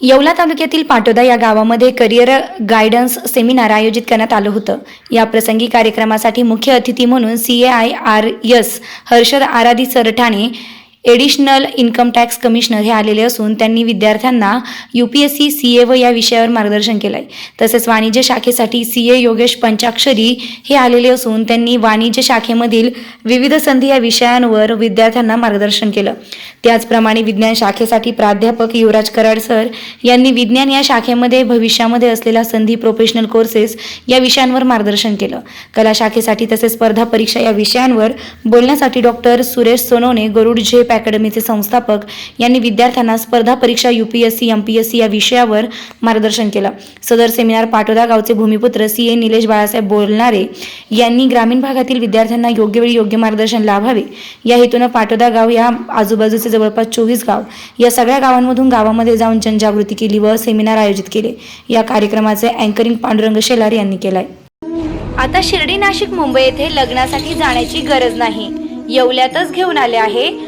येवला तालुक्यातील पाटोदा या गावामध्ये करिअर गायडन्स सेमिनार आयोजित करण्यात आलं होतं. या प्रसंगी कार्यक्रमासाठी मुख्य अतिथी म्हणून C A I R S Harshad Aradhi Sarthane additional income tax commissioner हे आलेले असून त्यांनी विद्यार्थ्यांना U P S C C A व या विषयावर मार्गदर्शन केलं आहे तसेच वाणिज्य शाखेसाठी सी ए योगेश पंचाक्षरी हे आलेले असून त्यांनी वाणिज्य शाखेमधील विविध संधी या विषयांवर विद्यार्थ्यांना मार्गदर्शन केलं. त्याचप्रमाणे विज्ञान शाखेसाठी प्राध्यापक युवराज कराड सर यांनी विज्ञान या शाखेमध्ये भविष्यामध्ये असलेल्या संधी प्रोफेशनल कोर्सेस या विषयांवर मार्गदर्शन केलं. कला शाखेसाठी तसेच स्पर्धा परीक्षा या विषयांवर बोलण्यासाठी डॉक्टर सुरेश सोनवणे गरुड झेप अकॅडमीचे संस्थापक यांनी विद्यार्थ्यांना स्पर्धा परीक्षा युपीएससी एमपीएससी या विषयावर मार्गदर्शन केलं. सदर सेमिनार पाटोदा गावचे भूमिपुत्र सी ए निलेश बाळासाहेब बोलणारे यांनी ग्रामीण भागातील विद्यार्थ्यांना योग्य वेळी योग्य मार्गदर्शन लाभावे. या हेतूनं पाटोदा गाव या आजूबाजूचे जवळपास चोवीस गाव या सगळ्या गावांमधून गावामध्ये जाऊन जनजागृती केली व सेमिनार आयोजित केले. या कार्यक्रमाचे अँकरिंग पांडुरंग शेलार यांनी केलाय. आता शिर्डी नाशिक मुंबई येथे लग्नासाठी जाण्याची गरज नाही. येवल्यातच घेऊन आले आहे